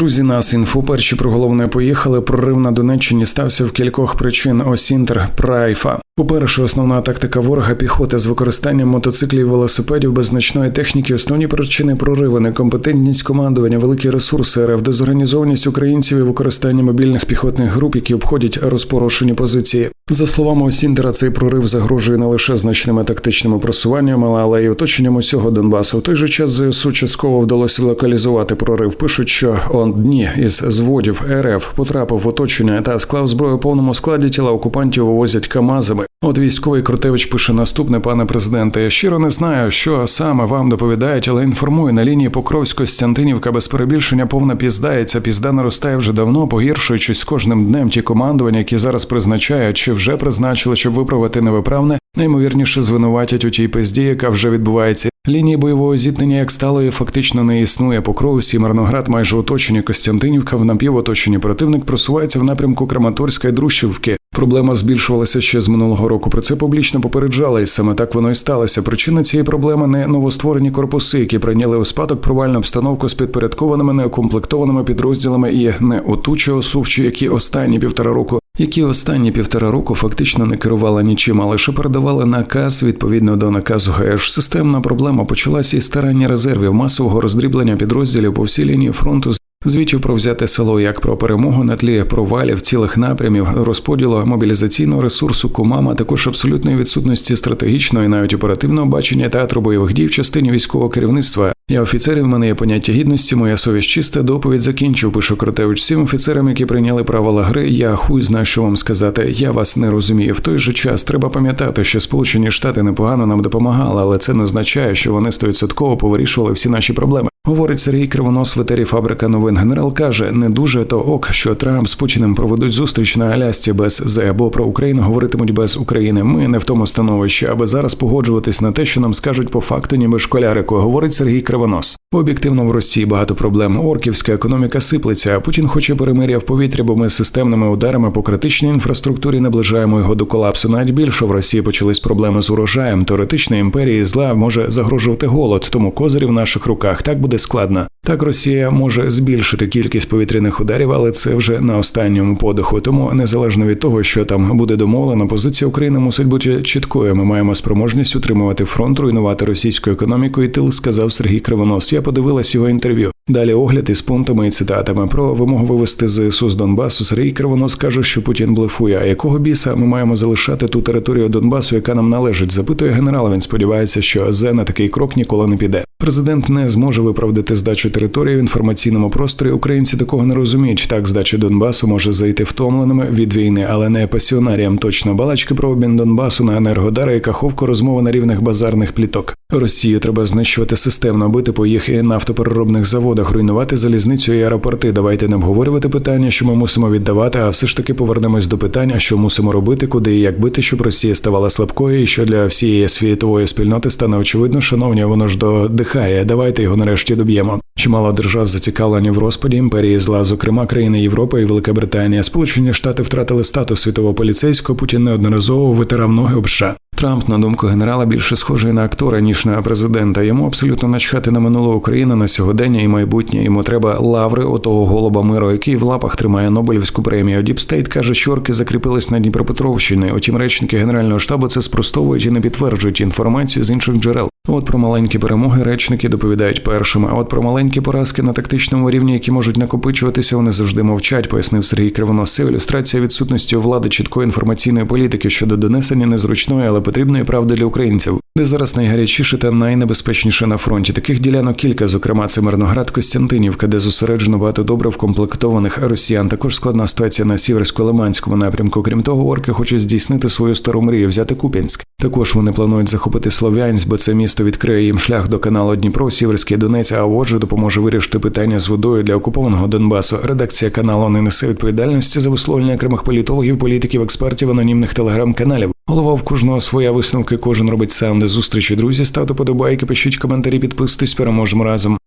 Друзі, нас інфо перші про головне поїхали. Прорив на Донеччині стався в кількох причин. Осінтер Прайфа. По-перше, основна тактика ворога піхоти з використанням мотоциклів, велосипедів без значної техніки. Основні причини прориви, некомпетентність командування, великі ресурси РФ, дезорганізованість українців і використання мобільних піхотних груп, які обходять розпорошені позиції. За словами Осінтера, цей прорив загрожує не лише значними тактичними просуваннями, але й оточенням усього Донбасу. В той же час ЗСУ частково вдалося локалізувати прорив. Пишуть, що он дні із зводів РФ потрапив в оточення та склав зброю в повному складі тіла окупантів вивозять Камазами. От військовий Крутевич пише наступне, пане президенте. Я щиро не знаю, що саме вам доповідають, але інформую на лінії Покровсько-Стянтинівка без перебільшення повна пізда, і ця пізда наростає вже давно, погіршуючись з кожним днем ті командування, які зараз призначають, чи вже призначили, щоб виправити невиправне, наймовірніше звинуватять у тій пизді, яка вже відбувається. Лінії бойового зіткнення як сталої фактично не існує. Покровськ і Марноград майже оточені Костянтинівка в напівоточенні противник просувається в напрямку Краматорська і Друщівки. Проблема збільшувалася ще з минулого року. Про це публічно попереджали, і саме так воно і сталося. Причина цієї проблеми не новостворені корпуси, які прийняли у спадок провальну обстановку з підпорядкованими неукомплектованими підрозділами і не отучі осувчі, які останні півтора року. Які останні півтора року фактично не керували нічим, а лише передавали наказ відповідно до наказу ГЕШ. Системна проблема почалася із старання резервів масового роздріблення підрозділів по всій лінії фронту Звітів про взяте село як про перемогу на тлі провалів цілих напрямів, розподілу мобілізаційного ресурсу кумам, а також абсолютної відсутності стратегічного і навіть оперативного бачення театру бойових дій в частині військового керівництва. Я офіцерів в мене є поняття гідності, моя совість чиста, доповідь закінчив. Пише Кротевич всім офіцерам, які прийняли правила гри. Я хуй знаю, що вам сказати. Я вас не розумію. В той же час треба пам'ятати, що Сполучені Штати непогано нам допомагали, але це не означає, що вони стовідсотково повирішували всі наші проблеми. Говорить Сергій Кривонос, ветері фабрика новин. Генерал каже: не дуже то ок, що Трамп з Путіним проведуть зустріч на Алясці без З, бо про Україну говоритимуть без України. Ми не в тому становищі, аби зараз погоджуватись на те, що нам скажуть по факту, ніби школярику. Говорить Сергій Кривонос. Об'єктивно в Росії багато проблем. Орківська економіка сиплеться. а Путін хоче перемир'я в повітрі, бо ми системними ударами по критичній інфраструктурі наближаємо його до колапсу. Навіть більше в Росії почались проблеми з урожаєм. Теоретичної імперії зла може загрожувати голод, тому козирі в наших руках так буде складно. Так Росія може збільшити кількість повітряних ударів, але це вже на останньому подиху. Тому незалежно від того, що там буде домовлено, позиція України мусить бути чіткою. Ми маємо спроможність утримувати фронт, руйнувати російську економіку і тил, сказав Сергій Кривонос. Я подивилась його інтерв'ю. Далі огляд із пунктами і цитатами про вимогу вивести ЗСУ з Донбасу. Сергій Кривонос каже, що Путін блефує. А якого біса ми маємо залишати ту територію Донбасу, яка нам належить? Запитує генерал. Він сподівається, що Зе на такий крок ніколи не піде. Президент не зможе виправдати здачу території в інформаційному просторі. Українці такого не розуміють. Так, здача Донбасу може зайти втомленими від війни, але не пасіонаріям. Точно балачки про обмін Донбасу на енергодари і каховку розмови на рівних базарних пліток. Росію треба знищувати системно, бити по їх і нафтопереробних заводах, руйнувати залізницю і аеропорти. Давайте не обговорювати питання, що ми мусимо віддавати, а все ж таки повернемось до питання, що мусимо робити, куди і як бити, щоб Росія ставала слабкою, і що для всієї світової спільноти стане очевидно, шановні, воно ж додихає. Давайте його нарешті доб'ємо. Чимало держав зацікавлені в розпаді імперії зла, зокрема країни Європи і Велика Британія. Сполучені Штати втратили статус світового поліцейського. Путін неодноразово витирав ноги об США. Трамп, на думку генерала, більше схожий на актора ніж на президента. Йому абсолютно начхати на минуле України на сьогодення і майбутнє. Йому треба лаври отого голуба миру, який в лапах тримає Нобелівську премію. Діпстейт каже, що орки закріпились на Дніпропетровщині. Утім, речники генерального штабу це спростовують і не підтверджують інформацію з інших джерел. От про маленькі перемоги речники доповідають першими. А от про маленькі поразки на тактичному рівні, які можуть накопичуватися, вони завжди мовчать, пояснив Сергій Кривонос. Це ілюстрація відсутності у влади чіткої інформаційної політики щодо донесення незручної, але потрібної правди для українців, де зараз найгарячіше та найнебезпечніше на фронті. Таких ділянок кілька, зокрема, це Мирноград Костянтинівка, де зосереджено багато добре вкомплектованих росіян. Також складна ситуація на сіверсько-лиманському напрямку. Крім того, орки хочуть здійснити свою стару мрію, взяти Куп'янськ. Також вони планують захопити Слов'янськ, бо це місто відкриє їм шлях до каналу Дніпро, Сіверський Донець, а отже, допоможе вирішити питання з водою для окупованого Донбасу. Редакція каналу не несе відповідальності за висловлення окремих політологів, політиків, експертів, анонімних телеграм-каналів. Голова в кожного своя висновки. Кожен робить сам до зустрічі. Друзі, ставте подобайки, пишіть коментарі, підписуйтесь, переможемо разом.